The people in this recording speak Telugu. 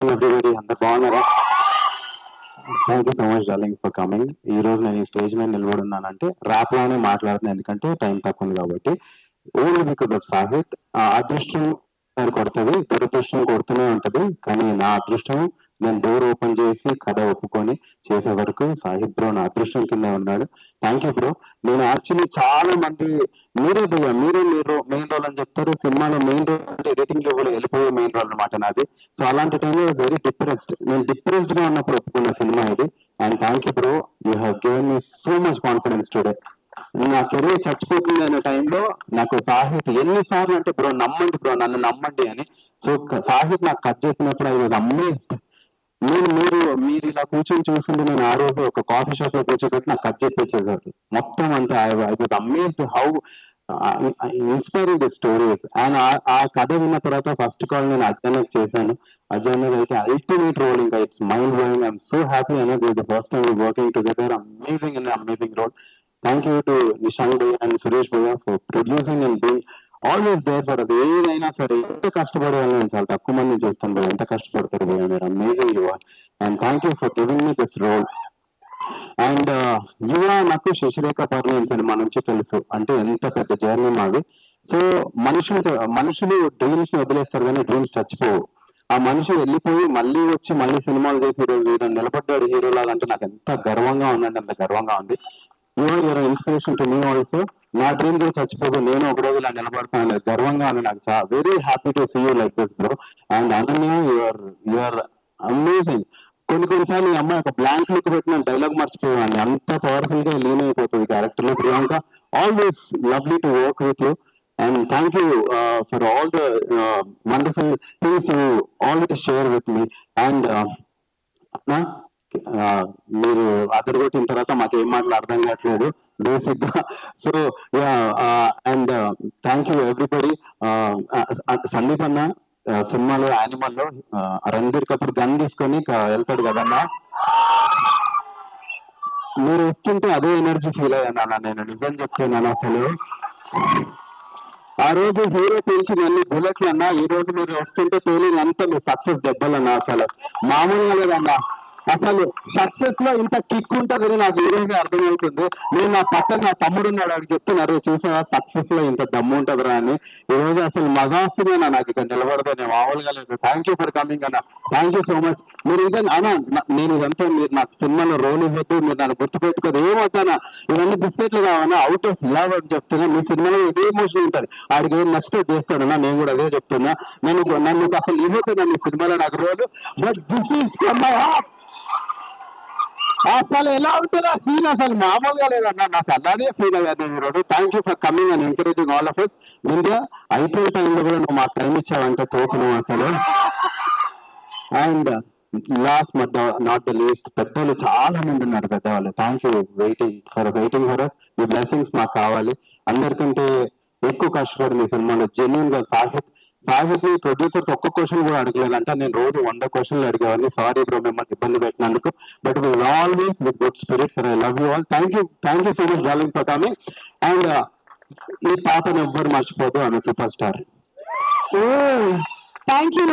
ఎవ్రీబడి అందరు బాగున్నారా? Thank you so much darling for coming ఈ రోజు నేను ఈ స్టేజ్ మీద నిలబడి ఉన్నానంటే ర్యాప్లోనే మాట్లాడుతున్నాను ఎందుకంటే టైం తక్కువ ఉంది కాబట్టి. ఓన్లీ బికాస్ ఆఫ్ సాహిత్ ఆ అదృష్టం కొడుతుంది దురదృష్టం కొడుతూనే ఉంటది కానీ నా అదృష్టం నేను డోర్ ఓపెన్ చేసి కథ ఒప్పుకొని చేసే వరకు సాహిత్ బ్రో నా అదృష్టం కింద ఉన్నాడు. థ్యాంక్ యూ బ్రో నేను యాక్చువల్లీ చాలా మంది మీరే భయ్య మీరే మీరు మెయిన్ రోల్ అని చెప్తారు. సినిమాలో మెయిన్ రోల్ అంటే ఎడిటింగ్ లెవెల్ వెళ్ళిపోయే మెయిన్ రోల్ అనమాట నాది. సో అలాంటి టైంలో వెరీ డిప్రెస్డ్ నేను డిప్రెస్డ్గా ఉన్నప్పుడు ఒప్పుకున్న సినిమా ఇది. And thank you bro you have given me so much confidence today నా కెరీర్ చచ్చిపోతుంది అనే టైంలో నాకు సాహిత్ ఎన్నిసార్లు అంటే బ్రో నమ్మండి బ్రో నన్ను నమ్మండి అని. సో సాహిత్ నాకు కట్ చేసినప్పుడు ఐ వాజ్ అమేజ్డ్ నేను మీరు మీరు ఇలా కూర్చొని చూస్తుంటే నేను ఆ రోజు ఒక కాఫీ షాప్లో కూర్చోబెట్టి నాకు కట్ చెప్పేసేసారు మొత్తం అంతా I was amazed how inspiring the stories and ఆ కథ విన్న తర్వాత ఫస్ట్ కాల్ నేను అజయ్ చేశాను. అజయ్ అయితే అల్టిమేట్ రోల్ ఇంకా it's mind blowing I'm so happy అనేది this the first time working together amazing and amazing role thank you to Nishang భయ్య అండ్ సురేష్ భయ్య for producing and being always there for us ఏదైనా సరే ఎంత కష్టపడే వాళ్ళని నేను చాలా తక్కువ మంది చూస్తాను ఎంత కష్టపడతారు భయ్య మీరు amazing you and thank you for giving me this role and యువ నాకు శశిరేఖ అని మన నుంచి తెలుసు. అంటే ఎంత పెద్ద జర్నీ మాది. సో మనుషులు మనుషులు డ్రీమ్స్ని వదిలేస్తారు కానీ డ్రీమ్స్ చచ్చిపోవు. ఆ మనిషి వెళ్ళిపోయి మళ్ళీ వచ్చి మళ్ళీ సినిమాలు చేసి ఈరోజు ఈయన నిలబడ్డాడు హీరో లాగా అంటే నాకు ఎంత గర్వంగా ఉందంటే అంత గర్వంగా ఉంది. Your your inspiration to me also నా డ్రీమ్ కూడా చచ్చిపోదు నేను ఒక రోజు ఇలా నిలబడుతున్నాను గర్వంగా ఉంది నాకు very happy to see you like this bro and Ananya your your amazing కొన్ని కొన్నిసార్లు ఈ అమ్మాయి ఒక బ్లాంక్ లుక్ పెట్టిన డైలాగ్ మర్చిపోయాను అంత పవర్ఫుల్గా లీన్ అయిపోతుంది క్యారెక్టర్లో Priyanka. Always lovely to work with you and thank you for all the wonderful things you always share with me and మీరు అతడు కొట్టిన తర్వాత మాకు ఏం మాటలు అర్థం కావట్లేదు బేసిక్గా. So and thank you everybody Sandeep అన్న uh, సినిమాలో యానిమల్లో uh, రణబీర్ కపూర్ గన్ తీసుకొని uh, వెళ్తాడు కదన్నా? మీరు వస్తుంటే అదే ఎనర్జీ ఫీల్ అయ్యాను నేను నిజం చెప్తున్నాను అసలు. ఆ రోజు హీరో పెంచిన అన్ని బుల్లెట్లు అన్నా ఈ రోజు మీరు వస్తుంటే పేలింగ్ అంత మీ సక్సెస్ దెబ్బలన్నా అసలు. మామూలుగా లేదన్నా. అసలు సక్సెస్లో ఇంత కిక్ ఉంటుందని నాకు ఈ అర్థమవుతుంది. నేను నా పక్కన నా తమ్ముడు ఉన్నాడు అడిగి చెప్తున్నారు చూసా సక్సెస్లో ఇంత దమ్ము ఉంటుందిరా అని. ఈరోజు అసలు మజా వస్తుంది నాకు ఇక్కడ నిలబడదు నేను మామూలుగా లేదు. థ్యాంక్ యూ ఫర్ కమింగ్ అన్న. థ్యాంక్ యూ సో మచ్ మీరు ఇంకా అన్న నేను ఇదంతా మీరు నాకు సినిమాలో రోల్ ఇవ్వద్దు మీరు నన్ను గుర్తుపెట్టుకోదు ఏమవుతానా ఇవన్నీ బిస్కెట్లు కావాలన్నా అవుట్ ఆఫ్ లవ్ అని చెప్తున్నా. మీ సినిమాలో ఇదే ఎమోషన్ ఉంటుంది. ఆడికి ఏం నచ్చితే చేస్తాడన్నా నేను కూడా అదే చెప్తున్నా. నేను నన్ను అసలు ఇవ్వద్దు నన్ను సినిమాలో నాకు రోజు but this is from my heart అసలు ఎలా ఉంటుందా సీన్ అసలు మామూలుగా లేదన్నా. నాకు అలానే ఫీల్ అయ్యాను ఈ రోజు. Thank you for coming and encouraging all of us ముందుగా ఐపీఎల్ టైంలో కూడా నువ్వు మాకు టైం ఇచ్చావంటే తోపు అసలు. And last but not the least పెద్దలు చాలా మంది ఉన్నారు పెద్దవాళ్ళు. Thank you waiting for waiting for us me blessings మాకు కావాలి. అందరికంటే ఎక్కువ కష్టపడింది సినిమాలో జెన్యున్గా సాహిత్ సాహిత్య ప్రొడ్యూసర్స్ ఒక్క క్వశ్చన్ కూడా అడగలేదు. అంటే నేను రోజు వంద క్వశ్చన్లు అడిగేవాడిని. సారీ బ్రో మిమ్మల్ని ఇబ్బంది పెట్టినందుకు. But we always with good spirit for I love you all thank you thank you so much darling for coming and ఈ పాటను ఎవ్వరు మర్చిపోదు ఆమె సూపర్ స్టార్ థ్యాంక్ యూ